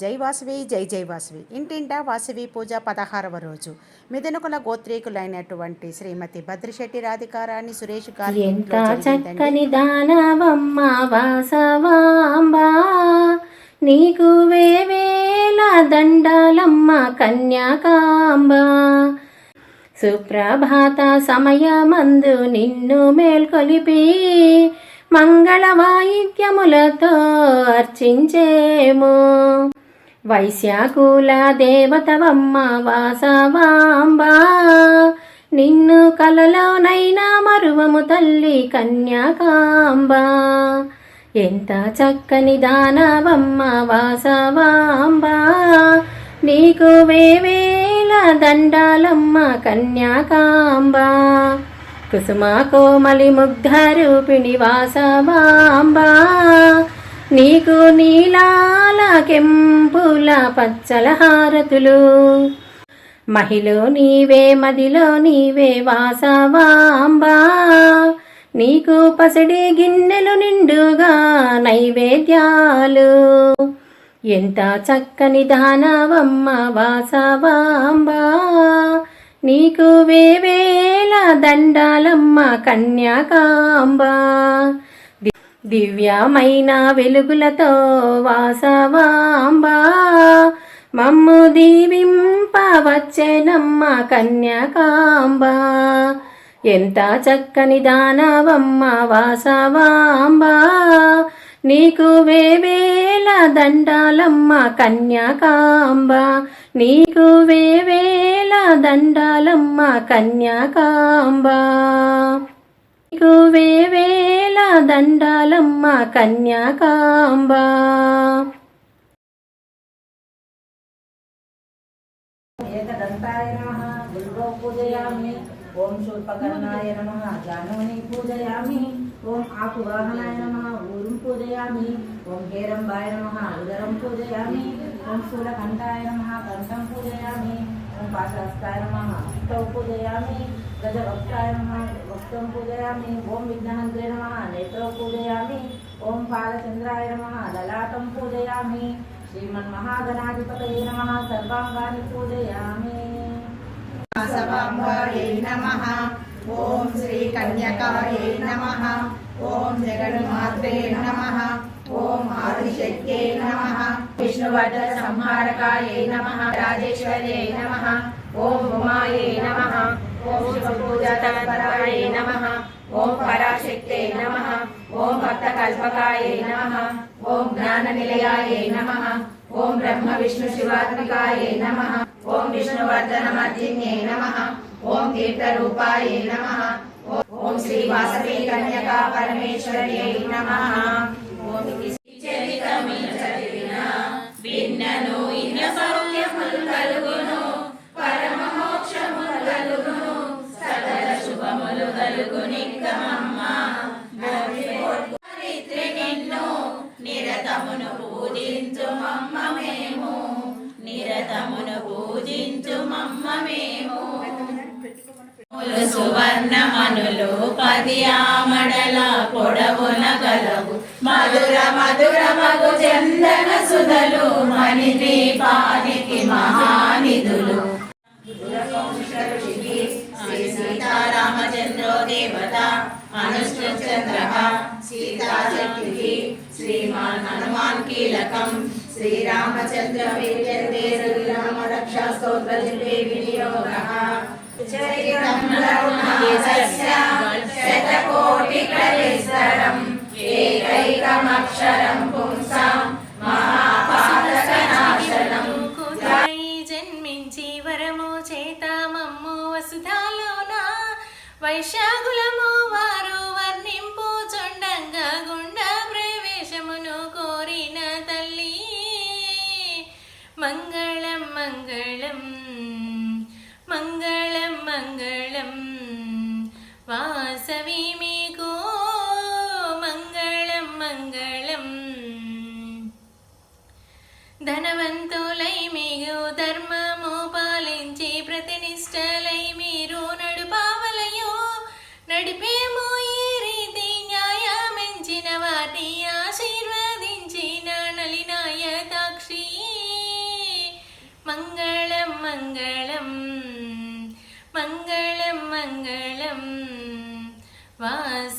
జై వాసవి జై జై వాసవి. ఇంటింటా వాసవి పూజ పదహారవ రోజు. మిదనకుల గోత్రీకులైనటువంటి శ్రీమతి భద్రశెట్టి రాధికారాణి సురేష్ గారి ఎంత. చక్కని దానవమ్మ వాసవాంబా. నీకు వేవేల దండాలమ్మ కన్యాకాంబ. సుప్రభాత సమయమందు నిన్ను మేల్కొలిపి మంగళ వాయిద్యములతో అర్చించేము. వైశ్యాకుల దేవతవమ్మ వాసవాంబా. నిన్ను కలలోనైనా మరువము తల్లి కన్యాకాంబ. ఎంత చక్కని దానవమ్మ వాసవాంబ. నీకు వేవేల దండాలమ్మ కన్యాకాంబ. కుసుమ కోమలి ముగ్ధ రూపిణి వాసవాంబా. నీకు నీలాల కెంపుల పచ్చల హారతులు. మహిలో నీవే మదిలో నీవే వాసవాంబా. నీకు పసిడి గిన్నెలు నిండుగా నైవేద్యాలు. ఎంత చక్కని దానవమ్మ వాసవాంబా. నీకు వేవేల దండాలమ్మ కన్యాకాంబ. దివ్యమైన వెలుగులతో వాసవాంబా. మమ్ము దీవింపవచ్చెనమ్మ కన్యకాంబ. ఎంత చక్కని దానవమ్మ వాసవాంబ. నీకు వేవేల దండాలమ్మ కన్యకాంబ. నీకు వేవేల దండాలమ్మ కన్యకాంబా. దండాలమ్మ కన్యాకాంబ ఏకదంతాయ నమ గురువ పూజయామి ఓం శూర్పకర్ణాయ నమ జానుని పూజయామి ఓం ఆకువాహనాయ నమ ఊరుం పూజయామి ఓం హేరంబాయ నమ ఉదరం పూజయామి ఓం శూలకంఠాయ నమ కంఠం పూజయామి ఓం పాశహస్తాయ నమ तर्पदयामि गजभक्ताय नमः भक्तं पूजयामि नम विघ्नहन्त्रे नमः नेत्रं पूजयामि ॐ बालचन्द्राय नमः ललाटं नम श्रीमन्महागणाधिपतये नमः, सर्वाङ्गानि पूजयामि। सर्वाङ्गायै नमः ॐ श्रीकन्यकायै नमः ॐ जगन्मात्रे नमः ॐ आदिशक्त्यै नमः, विष्णुवर्धनसंहारकायै नमः ఓం ఉమాయే నమ. ఓం శివపూజాతత్పరాయై నమ. ఓం పరాశక్తే నమ. ఓం భక్తకల్పకాయై నమ. ఓం జ్ఞాననిలయాయై నమ. ఓం బ్రహ్మ విష్ణు శివాత్మికాయై నమ. ఓం విష్ణువర్ధన మధ్యన్యై నమః. ఓం తీర్థరూపాయై నమ. ఓం శ్రీ వాసవి కన్యకా పరమేశ్వర్యై నమ. ఓం విన్నను ఇన్న సౌఖ్యములు శుభములు నిక్కమమ్మ. చారిత్రి నిన్ను నిరతమును పూజించు మమ్మ మేము. నిరతమును పూజించు మమ్మ మేము సువర్ణమనులు పది ఆమడల పొడవున గలవు. మధుర మధుర మగు చందన సుధలు మణి దీపానికి మహానిధులు. అనుష్ఠచంద్ర సీతాశక్తి శ్రీమాన్ హనుమాన్ కీలకం. శ్రీరామచంద్ర వీర్యందే రక్షా స్తోత్ర వినియోగ. శతకోటి ఏకైకమక్షరం పుంసాం మహాపాతకనాశనం జన్మించి వరము చేత మమ్ము వసుధాలోన. ధనవంతులై మీరు ధర్మము పాలించి ప్రతినిష్టలై మీరు నడుపావలయో నడిపేమో ఈ రీతి న్యాయమెంచిన వారిని ఆశీర్వదించిన నలినాయ సాక్షి మంగళం మంగళం మంగళం మంగళం వాస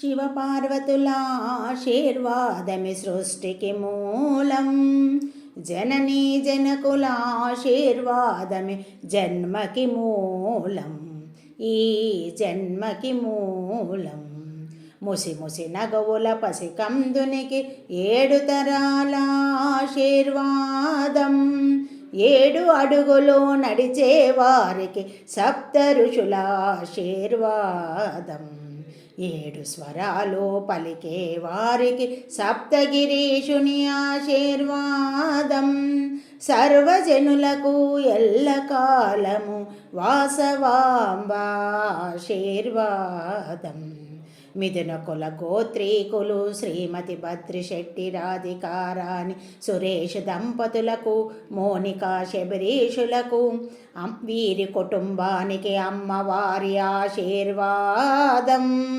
శివపార్వతుల ఆశీర్వాదమి సృష్టికి మూలం. జననీ జనకుల ఆశీర్వాదమి జన్మకి మూలం. ఈ జన్మకి మూలం. ముసి ముసి నగవుల పసికందునికి ఏడు తరాల ఆశీర్వాదం. ఏడు అడుగులు నడిచే వారికి సప్త ఋషుల ఆశీర్వాదం. ఏడు స్వరాలు పలికే వారికి సప్తగిరీషుని ఆశీర్వాదం. సర్వజనులకు ఎల్లకాలము వాసవాంబాశీర్వాదం. మిథున కుల గోత్రీకులు శ్రీమతి భద్రిశెట్టి రాధికారాణి సురేష్ దంపతులకు మోనికా శబరీషులకు వీరి కుటుంబానికి అమ్మవారి ఆశీర్వాదం.